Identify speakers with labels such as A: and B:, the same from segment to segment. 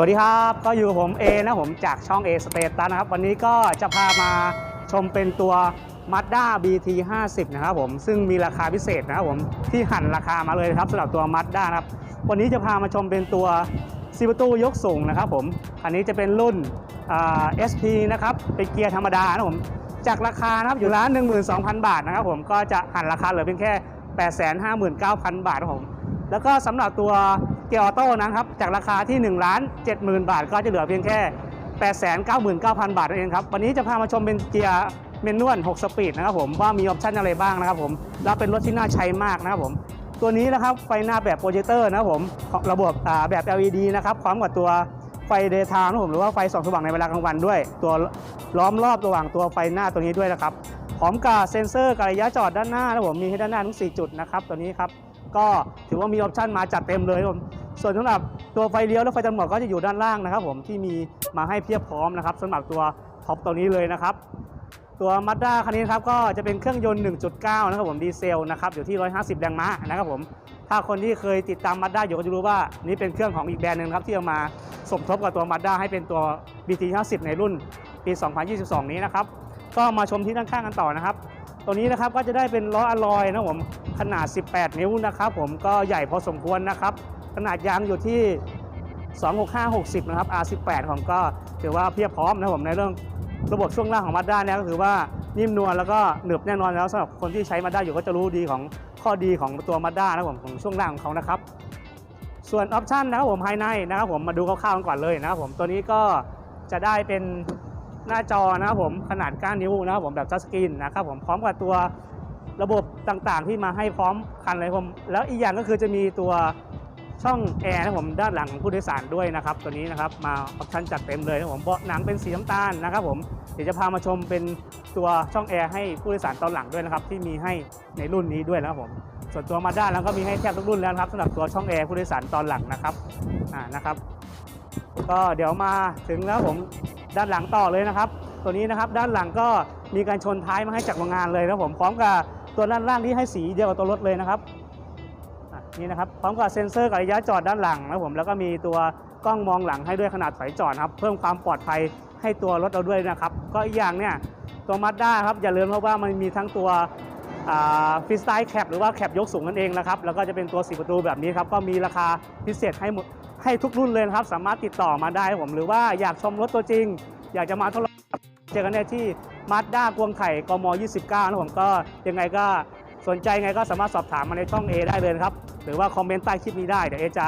A: สวัสดีครับ ก็อยู่ผมเอนะผมจากช่อง A State นะครับ วันนี้ก็จะพามาชมเป็นตัว Mazda BT 50นะครับผมซึ่งมีราคาพิเศษนะครับผมที่หั่นราคามาเลยครับสำหรับตัว Mazda นะครับ วันนี้จะพามาชมเป็นตัวซีประตูยกสูงนะครับผมคันนี้จะเป็นรุ่น SP นะครับเป็นเกียร์ธรรมดานะครับผมจากราคานะครับอยู่ร้าน 12,000 บาทนะครับผมก็จะหั่นราคาเหลือเพียงแค่ 859,000 บาทนะครับผมแล้วก็สำหรับตัว เกียร์ออโต้นะครับ จากราคาที่1ล้าน70,000 บาท ก็จะเหลือเพียงแค่ 899,000 บาทนั่นเองครับ วันนี้จะพามาชมเป็นเกียร์เมนวล 6 สปีดนะครับผมว่ามีออปชั่นอะไรบ้างนะครับผมแล้วเป็นรถที่น่าใช้มากนะครับผม ตัวนี้นะครับไฟหน้าแบบโปรเจคเตอร์นะครับผมของระบบแบบ LED นะครับพร้อมกับตัวไฟเดย์ไทม์นะครับผมหรือว่าไฟส่องสว่างในเวลากลางวันด้วย ตัวล้อมรอบระหว่างตัวไฟหน้าตัวนี้ด้วยนะครับพร้อมกับเซ็นเซอร์กับระยะจอดด้านหน้านะครับผมมีให้ด้านหน้าทั้ง 4 จุดนะครับตัวนี้ครับก็ถือว่ามีออปชันมาจัดเต็มเลยผม ส่วนสำหรับตัวไฟเลี้ยวและไฟจำหมดก็จะอยู่ด้านล่างนะครับ ผมที่มีมาให้เพียบพร้อมนะครับสำหรับตัวท็อปตัวนี้เลยนะครับ ตัวมาด้าคันนี้ครับก็จะเป็นเครื่องยนต์ 1.9 นะครับผมดีเซลนะครับอยู่ที่ 150 แรงม้านะครับผมถ้าคนที่เคยติดตามมาด้าอยู่ก็จะรู้ว่านี่เป็นเครื่องของอีกแบรนด์หนึงครับที่เอามาสมทบกับตัวมาด้าให้เป็นตัว BT 50ในรุ่นปี 2022 นี้นะครับก็มาชมที่ด้านข้างกันต่อนะครับตัวนี้นะครับก็จะได้เป็นล้ออะลอยนะครับผมขนาด 18 นิ้วนะครับผมก็ใหญ่พอสมควรนะครับ ขนาดยางอยู่ที่ 26560 นะครับ R18 ของก็ถือว่าเพียบพร้อมนะครับผมในเรื่องระบบช่วงล่างของมาด้าเนี่ยก็คือว่านิ่มนวลแล้วก็หนึบแน่นอนแล้วสำหรับคนที่ใช้มาด้าอยู่ก็จะรู้ดีของข้อดีของตัวมาด้านะครับผมของช่วงล่างของเขานะครับ ส่วนออปชันนะครับผมภายในนะครับผมมาดูคร่าวๆกันก่อนเลยนะครับผมตัวนี้ก็จะได้เป็นหน้าจอนะครับผมขนาดก้านนิ้วนะครับผมแบบทัชสกรีนนะครับผมพร้อมกับตัวระบบต่างๆ ที่มาให้พร้อมคันเลยผมแล้วอีกอย่างก็คือจะมีตัว ช่องแอร์นะผมด้านหลังของผู้โดยสารด้วยนะครับ ตัวนี้นะครับมาออปชั่นจัดเต็มเลยนะผมเบาะหนังเป็นสีน้ำตาลนะครับผมเดี๋ยวจะพามาชมเป็นตัวช่องแอร์ให้ผู้โดยสารตอนหลังด้วยนะครับที่มีให้ในรุ่นนี้ด้วยนะครับผมส่วนตัวมาด้าแล้วก็มีให้แทบทุกรุ่นแล้วครับสำหรับตัวช่องแอร์ผู้โดยสารตอนหลังนะครับอ่านะครับ ก็เดี๋ยวมาถึงแล้วผมด้านหลังต่อเลยนะครับ ตัวนี้นะครับด้านหลังก็มีการชนท้ายมาให้จากโรงงานเลยนะผมพร้อมกับตัวด้านล่างที่ให้สีเดียวกับตัวรถเลยนะครับ นี่นะครับพร้อมกับเซ็นเซอร์กับระยะจอดด้านหลังนะผมแล้วก็มีตัวกล้องมองหลังให้ด้วยขนาดถอยจอดครับ เพิ่มความปลอดภัยให้ตัวรถเราด้วยนะครับ ก็อีกอย่างเนี่ยตัวมาด้าครับอย่าลืมเพราะว่ามันมีทั้งตัวฟรีสไตล์แคปหรือว่าแคปยกสูงนั่นเองนะครับแล้วก็จะเป็นตัว4ประตูแบบนี้ครับก็มีราคาพิเศษให้หมดให้ทุกรุ่นเลยครับ สามารถติดต่อมาได้ผมหรือว่าอยากชมรถตัวจริง อยากจะมาทดลองเจอกันได้ที่มาด้ากวงไข่กม 29นะผมก็ยังไงก็สนใจไงก็สามารถสอบถามมาในช่อง A ได้เลยครับ หรือว่าคอมเมนต์ใต้คลิปนี้ได้เดี๋ยวเอจะ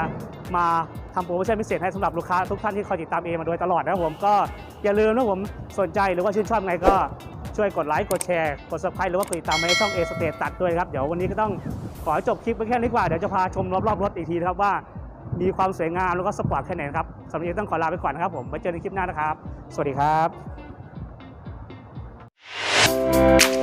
A: มาทำโปรโมชั่นพิเศษให้สำหรับลูกค้าทุกท่านที่คอยติดตามเอมาโดยตลอดนะครับผมก็อย่าลืมนะผมสนใจหรือว่าชื่นชอบไงก็ช่วยกดไลค์กดแชร์กด subscribe หรือว่ากดติดตามมาในช่อง A State ตัดด้วยครับ เดี๋ยววันนี้ก็ต้องขอจบคลิปไปแค่นี้กว่า เดี๋ยวจะพาชมรอบๆรถอีกทีนะครับว่ามีความสวยงามแล้วก็สปอร์ตแค่ไหนครับสำหรับนนี้ต้องขอลาไปก่อนนะครับผมไว้เจอในคลิปหน้านะครับ สวัสดีครับ